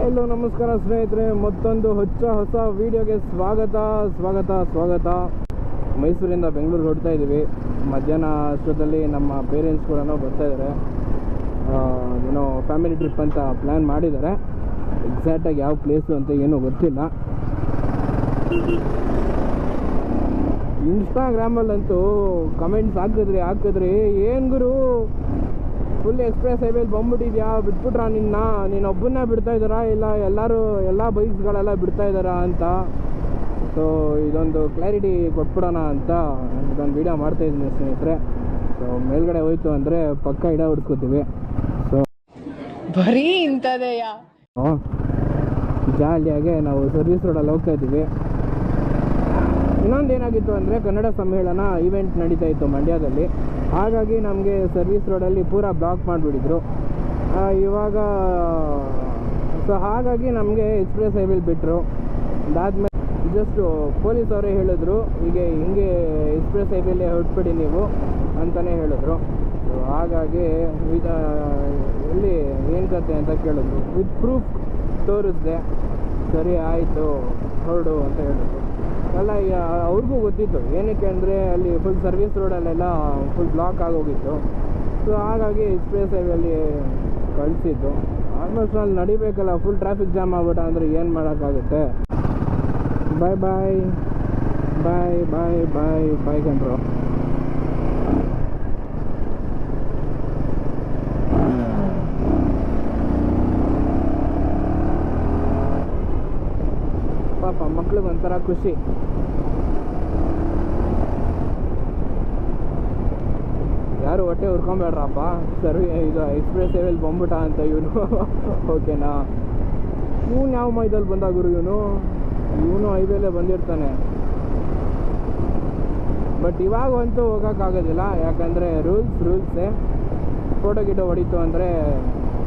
Hello ನಮಸ್ಕಾರ ಸ್ನೇಹಿತರೆ, ಮತ್ತೊಂದು ಹೊಚ್ಚ ಹೊಸ ವಿಡಿಯೋಗೆ ಸ್ವಾಗತ ಸ್ವಾಗತ ಸ್ವಾಗತ. ಮೈಸೂರಿಂದ ಬೆಂಗಳೂರು ಹೊಡ್ತಾ ಇದ್ದೀವಿ. ಮಧ್ಯಾಹ್ನ ಅಷ್ಟೊತ್ತಲ್ಲಿ ನಮ್ಮ ಪೇರೆಂಟ್ಸ್ ಕೂಡ ಬರ್ತಾ ಇದ್ದಾರೆ ಏನೋ ಫ್ಯಾಮಿಲಿ ಟ್ರಿಪ್ ಅಂತ ಪ್ಲ್ಯಾನ್ ಮಾಡಿದ್ದಾರೆ. ಎಕ್ಸಾಕ್ಟಾಗಿ ಯಾವ ಪ್ಲೇಸು ಅಂತ ಏನೂ ಗೊತ್ತಿಲ್ಲ. ಇನ್ಸ್ಟಾಗ್ರಾಮಲ್ಲಂತೂ ಕಮೆಂಟ್ಸ್ ಹಾಕಿದ್ರಿ ಹಾಕಿದ್ರಿ ಏನು ಗುರು? Full express ಹೈವೇಲಿ ಬಂದ್ಬಿಟ್ಟಿದ್ಯಾ? ಬಿಟ್ಬಿಟ್ರಾ ನಿನ್ನ? ನೀನು ಒಬ್ಬನ್ನ ಬಿಡ್ತಾ ಇದ್ದಾರಾ? ಇಲ್ಲ ಎಲ್ಲರೂ ಎಲ್ಲ ಬೈಕ್ಸ್ಗಳೆಲ್ಲ ಬಿಡ್ತಾ ಇದ್ದಾರಾ ಅಂತ. ಸೊ ಇದೊಂದು ಕ್ಲಾರಿಟಿ ಕೊಟ್ಬಿಡೋಣ ಅಂತ ಇದೊಂದು ವೀಡಿಯೋ ಮಾಡ್ತಾ ಇದ್ದೀನಿ ಸ್ನೇಹಿತರೆ. ಸೊ ಮೇಲ್ಗಡೆ ಹೋಯ್ತು ಅಂದರೆ ಪಕ್ಕ ಇಡ ಹುಡ್ಕೋತೀವಿ ಸೊ ಬರೀ ಇಂಥದೆಯಾ? ಜಾಲಿಯಾಗೆ ನಾವು ಸರ್ವಿಸ್ ರೋಡಲ್ಲಿ ಹೋಗ್ತಾ ಇದ್ದೀವಿ. ಇನ್ನೊಂದು ಏನಾಗಿತ್ತು ಅಂದರೆ ಕನ್ನಡ ಸಮ್ಮೇಳನ ಇವೆಂಟ್ ನಡೀತಾ ಇತ್ತು ಮಂಡ್ಯದಲ್ಲಿ. ಹಾಗಾಗಿ ನಮಗೆ ಸರ್ವಿಸ್ ರೋಡಲ್ಲಿ ಪೂರ ಬ್ಲಾಕ್ ಮಾಡಿಬಿಟ್ಟಿದ್ರು. ಇವಾಗ ಸೊ ಹಾಗಾಗಿ ನಮಗೆ ಎಕ್ಸ್ಪ್ರೆಸ್ ಹೈವೇಲಿ ಬಿಟ್ಟರು ಅದಾದಮೇಲೆ ಜಸ್ಟು ಪೊಲೀಸ್ ಅವರೇ ಹೇಳಿದ್ರು, ಹೀಗೆ ಹಿಂಗೆ ಎಕ್ಸ್ಪ್ರೆಸ್ ಹೈವೇಲಿ ಹೊರಟ್ಬಿಡಿ ನೀವು ಅಂತಲೇ ಹೇಳಿದ್ರು. ಸೊ ಹಾಗಾಗಿ ಇದು ಇಲ್ಲಿ ಏನು ಕತೆ ಅಂತ ಕೇಳಿದ್ರು. ವಿತ್ ಪ್ರೂಫ್ ತೋರಿಸ್ದೆ, ಸರಿ ಆಯಿತು, ಹೊರಡು ಅಂತ ಹೇಳಿದ್ರು. ಈಗ ಅವ್ರಿಗೂ ಗೊತ್ತಿತ್ತು. ಏನಕ್ಕೆ ಅಂದರೆ ಅಲ್ಲಿ ಫುಲ್ ಸರ್ವಿಸ್ ರೋಡಲ್ಲೆಲ್ಲ ಫುಲ್ ಬ್ಲಾಕ್ ಆಗೋಗಿತ್ತು ಸೊ ಹಾಗಾಗಿ ಎಕ್ಸ್ಪ್ರೆಸ್ ಹೈವೇಲಿ ಕಳಿಸಿದ್ದು. ಆಲ್ಮೋಸ್ಟ್ ಅಲ್ಲಿ ನಡಿಬೇಕಲ್ಲ ಫುಲ್ ಟ್ರಾಫಿಕ್ ಜಾಮ್ ಆಗ್ಬಿಟ್ಟ ಅಂದರೆ ಏನು ಮಾಡೋಕ್ಕಾಗುತ್ತೆ? ಬಾಯ್ ಬಾಯ್ ಬಾಯ್ ಬಾಯ್ ಬಾಯ್ ಬಾಯ್ ಕಂಡ್ರು ಪಾಪ, ಮಕ್ಳಿಗೆ ಒಂಥರ ಖುಷಿ. ಯಾರು ಹೊಟ್ಟೆ ಹುರ್ಕೊಂಬೇಡ್ರಪ್ಪ ಸರ್ವಿ ಇದು ಎಕ್ಸ್ಪ್ರೆಸ್ ಹೈವೇಲಿ ಬಂದ್ಬಿಟ್ಟ ಅಂತ ಇವನು. ಓಕೆನಾ ಇವನು ಯಾವ ಮೈದಲ್ಲಿ ಬಂದ ಗುರು ಇವನು? ಇವನು ಹೈವೇಲೇ ಬಂದಿರ್ತಾನೆ. ಬಟ್ ಇವಾಗ ಅಂತೂ ಹೋಗೋಕ್ಕಾಗೋದಿಲ್ಲ. ಯಾಕಂದರೆ ರೂಲ್ಸ್ ರೂಲ್ಸೇ ಫೋಟೋ ಗಿಟೋ ಹೊಡಿತು ಅಂದರೆ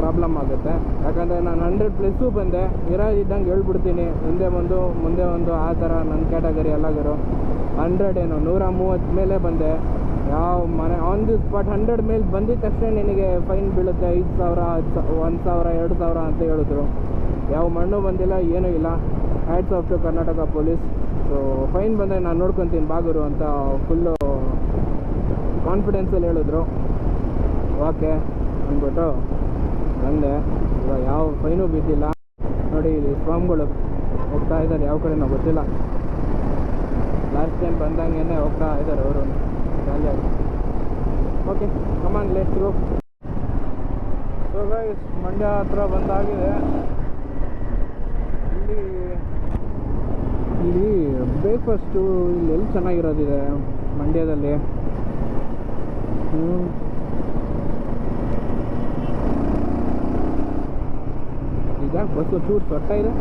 ಪ್ರಾಬ್ಲಮ್ ಆಗುತ್ತೆ. ಯಾಕಂದರೆ ನಾನು ಹಂಡ್ರೆಡ್ ಪ್ಲಸ್ಸು ಬಂದೆ. ಇರೋದಿದ್ದಂಗೆ ಹೇಳ್ಬಿಡ್ತೀನಿ. ಹಿಂದೆ ಒಂದು ಮುಂದೆ ಒಂದು ಆ ಥರ ನನ್ನ ಕ್ಯಾಟಗರಿ ಎಲ್ಲಾದರೂ ಹಂಡ್ರೆಡ್ ಏನು, ನೂರ ಮೂವತ್ತು ಮೇಲೆ ಬಂದೆ. ಯಾವ ಮನೆ ಆನ್ ದಿ ಸ್ಪಾಟ್ ಹಂಡ್ರೆಡ್ ಮೇಲೆ ಬಂದಿದ ತಕ್ಷಣ ನಿನಗೆ ಫೈನ್ ಬೀಳುತ್ತೆ. ಐದು ಸಾವಿರ ಹತ್ತು ಒಂದು ಸಾವಿರ, ಎರಡು ಸಾವಿರ ಅಂತ ಹೇಳಿದ್ರು. ಯಾವ ಮಣ್ಣು ಬಂದಿಲ್ಲ, ಏನೂ ಇಲ್ಲ. Hats off to Karnataka police so fine ಬಂದರೆ ನಾನು ನೋಡ್ಕೊತೀನಿ ಬಾಗುರು ಅಂತ ಫುಲ್ಲು ಕಾನ್ಫಿಡೆನ್ಸಲ್ಲಿ ಹೇಳಿದ್ರು. ಓಕೆ ಅಂದ್ಬಿಟ್ಟು ಬಂದೆ. ಇವಾಗ ಯಾವ ಫೈನು ಬಿದ್ದಿಲ್ಲ. ನೋಡಿ, ಇಲ್ಲಿ ಫಾರ್ಮ್ಗಳು ಹೋಗ್ತಾ ಇದ್ದಾರೆ. ಯಾವ ಕಡೆನೋ ಗೊತ್ತಿಲ್ಲ. ಲಾಸ್ಟ್ ಟೈಮ್ ಬಂದಂಗೆ ಹೋಗ್ತಾ ಇದ್ದಾರೆ ಅವರು. Okay come on let's go so guys Mandya ಹತ್ರ ಬಂದಾಗಿದೆ. ಇಲ್ಲಿ ಇಲ್ಲಿ ಬ್ರೇಕ್ಫಾಸ್ಟು ಇಲ್ಲಿ ಎಲ್ಲಿ ಚೆನ್ನಾಗಿರೋದಿದೆ ಮಂಡ್ಯದಲ್ಲಿ? ಹ್ಞೂ ಈಗ ಬಸ್ಸು ಚೂರು ಸೊಟ್ಟ ಇದೆ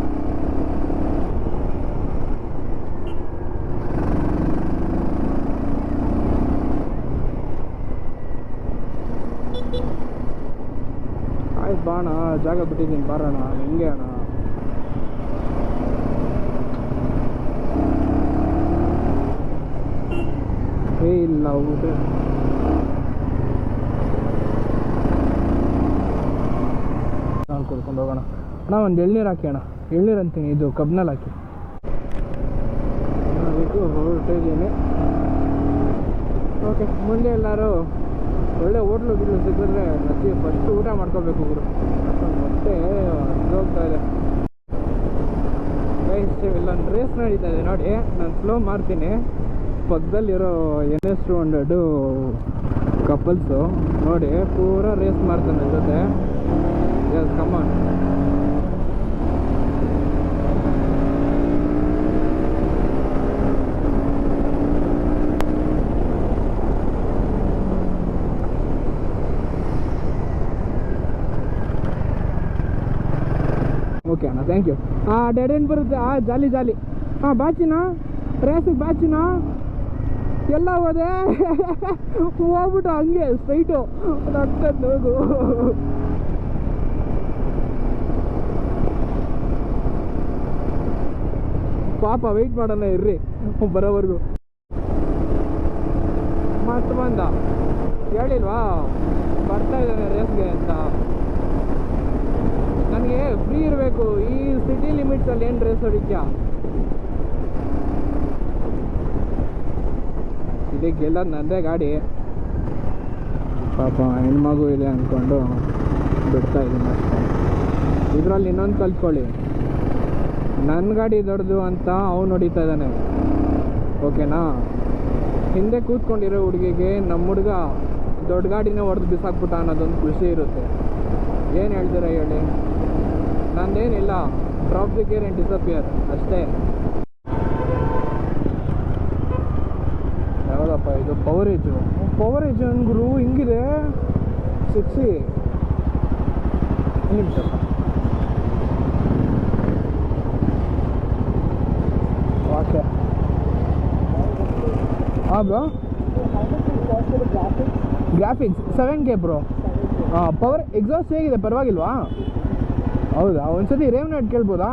ಆಯ್ತು ಬಾ ಅಣ್ಣ ಜಾಗ ಬಿಟ್ಟಿದ್ದೀನಿ ಬಾರೋಣ ಹಿಂಗೆ ಅಣ್ಣ ಏ ಇಲ್ಲ ಊಟ ನಾನು ಕುಡ್ಕೊಂಡು ಹೋಗೋಣ ಅಣ್ಣ ಒಂದು ಎಳ್ನೀರು ಹಾಕಿ ಅಣ್ಣ. ಎಳ್ನೀರು ಅಂತೀನಿ ಇದು ಕಬ್ನಲ್ಲಿ ಹಾಕಿ. ಅದಕ್ಕೂ ಹೊರಟಿದ್ದೀನಿ ಓಕೆ ಮುಂದೆ ಎಲ್ಲರೂ ಒಳ್ಳೆ ಹೋಟ್ಲು ಗಿಟ್ಲು ಸಿಕ್ಕಿದ್ರೆ ಮತ್ತೆ ಫಸ್ಟ್ ಊಟ ಮಾಡ್ಕೋಬೇಕು ಗುರು. ಮತ್ತೆ ಹೋಗ್ತಾ ಇದೆ. ಇಲ್ಲೊಂದು ರೇಸ್ ನಡೀತಾ ಇದೆ ನೋಡಿ. ನಾನು ಸ್ಲೋ ಮಾಡ್ತೀನಿ. ಪಕ್ಕದಲ್ಲಿರೋ N S two hundred couples ನೋಡಿ ಪೂರ ರೇಸ್ ಮಾಡ್ತಾನೆ ಜೊತೆ. ಕಮ್ಮ ಕಮಾನ್ ಓಕೆ ಅಣ್ಣ ಥ್ಯಾಂಕ್ ಯು ಹಾಂ ಡೆಡ್ ಎಂಡ್ ಬರುತ್ತೆ. ಹಾಂ ಜಾಲಿ ಜಾಲಿ. ಹಾಂ ಬಾಚಿನಾ? ರೇಸಿಗೆ ಬಾಚಿನಾ? ಎಲ್ಲ ಹೋದೆ. ಹೋಗ್ಬಿಟ್ಟು ಹಂಗೆ ಸ್ಟ್ರೈಟು ನಡ್ಕೊಂಡು ಹೋಗು. ಪಾಪ ವೆಯ್ಟ್ ಮಾಡೋಣ, ಇರ್ರಿ. ಬರೋವರೆಗೂ. ಮತ್ತೆ ಬಂದ. ಹೇಳಿಲ್ವಾ? ಬರ್ತಾ ಇದ್ದಾನೆ ರೇಸ್ಗೆ ಅಂತ. ನನಗೆ ಫ್ರೀ ಇರಬೇಕು. ಈ ಸಿಟಿ ಲಿಮಿಟ್ಸಲ್ಲಿ ಏನು ರೇಸ್ ಹೊಡಿತ್ಯಾ? ಇದಕ್ಕೆಲ್ಲ ನನ್ನದೇ ಗಾಡಿ. ಪಾಪ ಹೆಣ್ಮಗು ಇದೆ ಅಂದ್ಕೊಂಡು ಬಿಡ್ತಾ ಇದ್ದೀನಿ ಅಷ್ಟೇ. ಇದರಲ್ಲಿ ಇನ್ನೊಂದು ಕಲ್ತ್ಕೊಳ್ಳಿ. ನನ್ನ ಗಾಡಿ ದೊಡ್ಡದು ಅಂತ ಅವನು ಹೊಡಿತಾ ಇದ್ದಾನೆ. ಓಕೆನಾ? ಹಿಂದೆ ಕೂತ್ಕೊಂಡಿರೋ ಹುಡುಗಿಗೆ ನಮ್ಮ ಹುಡುಗ ದೊಡ್ಡ ಗಾಡಿನೇ ಹೊಡೆದು ಬಿಸಾಕ್ಬಿಟ್ಟ ಅನ್ನೋದೊಂದು ಖುಷಿ ಇರುತ್ತೆ. ಏನು ಹೇಳ್ತೀರಾ ಹೇಳಿ? ನಂದೇನಿಲ್ಲ drop the care and disappear ಅಷ್ಟೇ. ಯಾವುದಪ್ಪ ಇದು? ಪವರೇಜು ಪವರೇಜ್ ಗುರು ಹಿಂಗಿದೆ. ಸಿಕ್ಸಿ ನಿಮಿಷ ಓಕೆ ಹಾಂ bro graphics seven K bro ಹಾಂ ಪವರ್ ಎಕ್ಸಾಸ್ಟ್ ಹೇಗಿದೆ? ಪರವಾಗಿಲ್ವಾ? ಹೌದಾ? ಒಂದ್ಸತಿ ನಾಟ್ ಕೇಳ್ಬೋದಾ?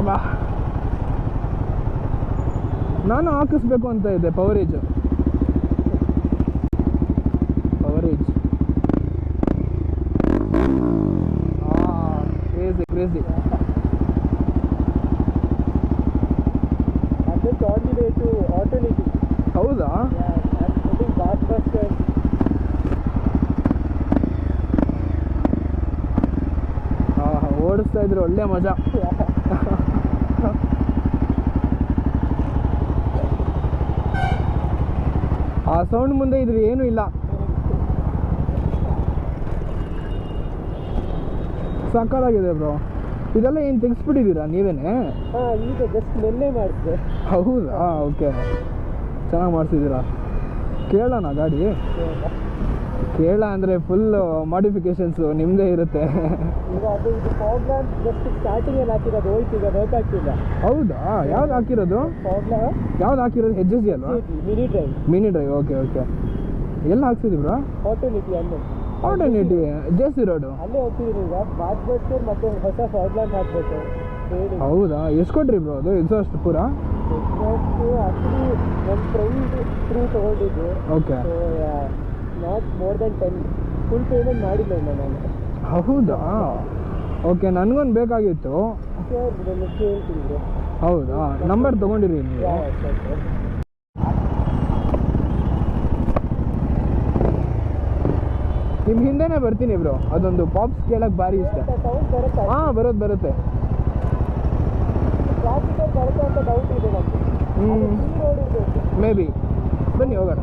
ಬಾ. ನಾನು ಹಾಕಿಸ್ಬೇಕು ಅಂತ ಇದೆ ಪವರೇಜ್. ಪವರೇಜ್. ಕ್ರೇಜಿ ಕ್ರೇಜಿ ಓಡಿಸ್ತಾ ಇದ್ರು ಒಳ್ಳೆ ಮಜಾ. ಆ ಸೌಂಡ್ ಮುಂದೆ ಇದ್ರೆ ಏನೂ ಇಲ್ಲ. ಸಕ್ಕತ್ತಾಗಿದೆ ಬ್ರೋ ಇದೆಲ್ಲ ಏನು ತೆಗ್ಸ್ಬಿಟ್ಟಿದೀರಾ ನೀವೇನೆ? ಈಗ ಜಸ್ಟ್ ನಿನ್ನೆ ಹೌದಾ? ಓಕೆ. ಚೆನ್ನಾಗಿ ಮಾಡಿಸಿದ್ದೀರಾ? ಕೇಳೋಣ ಗಾಡಿ. ಕೇಳ ಅಂದರೆ ಫುಲ್ ಮಾಡಿಫಿಕೇಶನ್ಸು ನಿಮ್ಮದೇ ಇರುತ್ತೆ. ಈಗ ಅದು ಇದು ಫಾಗ್ ಜಸ್ಟ್ ಹಾಕಿರೋದು ಹೋಯ್ತು ಈಗ ವರ್ಕ್ ಆಗ್ತಿಲ್ಲ. ಹೌದಾ? ಯಾವ್ದು ಹಾಕಿರೋದು? ಫಾಗ್ ಲ್ಯಾಂಪ್ ಯಾವ್ದು ಹಾಕಿರೋದು? ಹೆಚ್ ಎಸ್ ಜಿ ಅಲ್ವಾ? Mini drive mini drive okay okay ಎಲ್ಲಿ ಹಾಕ್ಸಿದ್ರು ಬ್ರೋ ಆಟೋನಿಟಿ ಅಲ್ಲಿ. ಆಲ್ಟರ್ನೇಟಿ ಜೆ ಸಿ ರೋಡು ಅಲ್ಲೇ ಹೋಗ್ತಿದ್ರು ಈಗ. ಬಾತ್ಬಸ್ಟರ್ ಮತ್ತೆ ಹೊಸ ಫಾಗ್ ಲ್ಯಾಂಪ್ ಹಾಕ್ಬೇಕು. ಹೇಳಿ. ಹೌದಾ? ಎಷ್ಟು ಕೊಟ್ರಿ ಬ್ರೋ ಅದು? ಎಕ್ಸಾಸ್ಟ್ ಪೂರ? ಆಕ್ಚುಲಿ ಒಂದು ಫ್ರೆಂಡ್ ತ್ರೂ ತೊಗೊಂಡಿದ್ದು. Okay not more then ten full payment ಮಾಡಿಲ್ಲ ಇನ್ನು ನಾನು. ಹೌದಾ? ಓಕೆ ನನಗೊಂದು ಬೇಕಾಗಿತ್ತು. ಸರ್. ಹೌದಾ? ನಂಬರ್ ತೊಗೊಂಡಿರಿ ನೀವು. ನಿಮ್ಮ ಹಿಂದೆನೇ ಬರ್ತೀನಿ ಬ್ರೋ. ಅದೊಂದು ಪಾಪ್ಸ್ ಕೇಳಕ್ಕೆ ಭಾರಿ ಇಷ್ಟ. ಸೌಂಡ್ ಬರುತ್ತಾ? ಹಾಂ ಬರುತ್ತೆ ಬರುತ್ತೆ. ಟ್ರಾಫಿಕ್ ಬರುತ್ತೆ ಅಂತ ಡೌಟ್ ಇದೆ ನಮಗೆ ಹ್ಮ್. ರೋಡ್ ಇರಬೇಕು ಮೇ ಬಿ ಬನ್ನಿ ಹೋಗೋಣ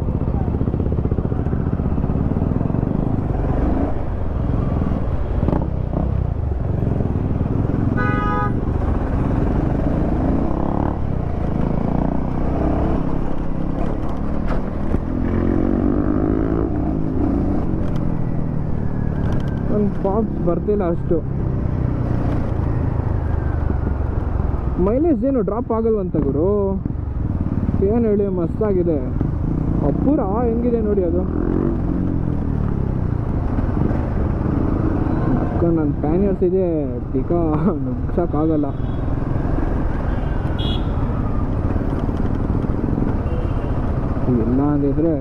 ಒಂದು ಪಾಪ್ಸ್ ಬರ್ತಿಲ್ಲ ಅಷ್ಟು. ಮೈಲೇಜ್ ಏನು ಡ್ರಾಪ್ ಆಗಲ್ವಂತ ಗುರು? ಏನು ಹೇಳಿ ಮಸ್ತಾಗಿದೆ ಅಪ್ಪೂರ ಹೆಂಗಿದೆ ನೋಡಿ ಅದು. ನನ್ನ ಪ್ಯಾನಿಯರ್ಸ್ ಇದೆ. ಟೀಕಾ ನುಗ್ಸಕ್ಕಾಗಲ್ಲ ಇಲ್ಲ ಅಂದಿದ್ರೆ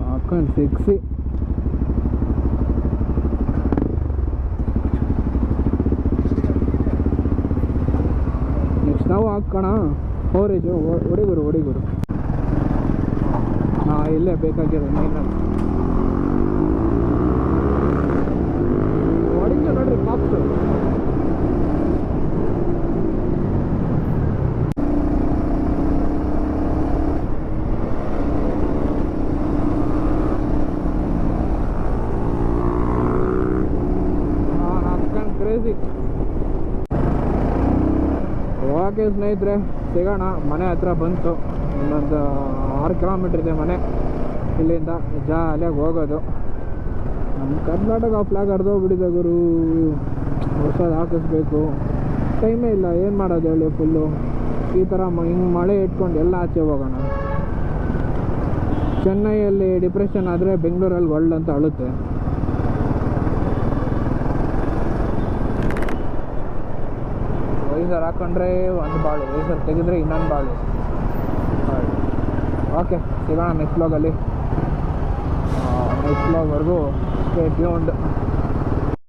ಹಾಕೊಂಡು ಸಿಕ್ಸಿ ನೆಕ್ಸ್ಟ್ ನಾವು ಹಾಕೋಣ. ಓರೇಜು ಹೊಡಿಗುರು ಹೊಡಿಗುರು. ಹಾಂ ಇಲ್ಲೇ ಬೇಕಾಗಿದೆ ಮೇನಲ್ಲಿ ಹೊಡಿತು ನೋಡ್ರಿ ಪಾಪ್ಸು ಹಾಕೊಂಡು ಕ್ರೇಜಿ ಓಕೆ ಸ್ನೇಹಿತರೆ, ಸಿಗೋಣ. ಮನೆ ಹತ್ರ ಬಂತು. ಇನ್ನೊಂದು ಆರು ಕಿಲೋಮೀಟ್ರ್ ಇದೆ ಮನೆ. ಇಲ್ಲಿಂದ ಜಾಲಿಯಾಗಿ ಹೋಗೋದು. ನಮ್ಮ ಕರ್ನಾಟಕ ಫ್ಲಾಗ್ ಹರಿದೋಗ್ಬಿಟ್ಟಿದೆ ಗುರು. ಹೊಸದು ಹಾಕಿಸ್ಬೇಕು. ಟೈಮೇ ಇಲ್ಲ. ಏನು ಮಾಡೋದು ಹೇಳಿ ಫುಲ್ಲು ಈ ಥರ ಹಿಂಗೆ ಮಳೆ ಇಟ್ಕೊಂಡು ಎಲ್ಲ ಆಚೆ ಹೋಗೋಣ. ಚೆನ್ನೈಯಲ್ಲಿ ಡಿಪ್ರೆಷನ್ ಆದರೆ ಬೆಂಗಳೂರಲ್ಲಿ ವರ್ಲ್ಡ್ ಅಂತ ಅಳುತ್ತೆ. ವೈಸರ್ ಹಾಕೊಂಡ್ರೆ ಒಂದು ಬಾಳು. ವೈಸರ್ ತೆಗೆದ್ರೆ ಇನ್ನೊಂದು ಬಾಳು. ಓಕೆ, ಸಿಗೋಣ ನೆಕ್ಸ್ಟ್ ಬ್ಲಾಗಲ್ಲಿ ನೆಕ್ಸ್ಟ್ ಬ್ಲಾಗ್ವರೆಗೂ ಸ್ಟೇ ಟ್ಯೂನ್ಡ್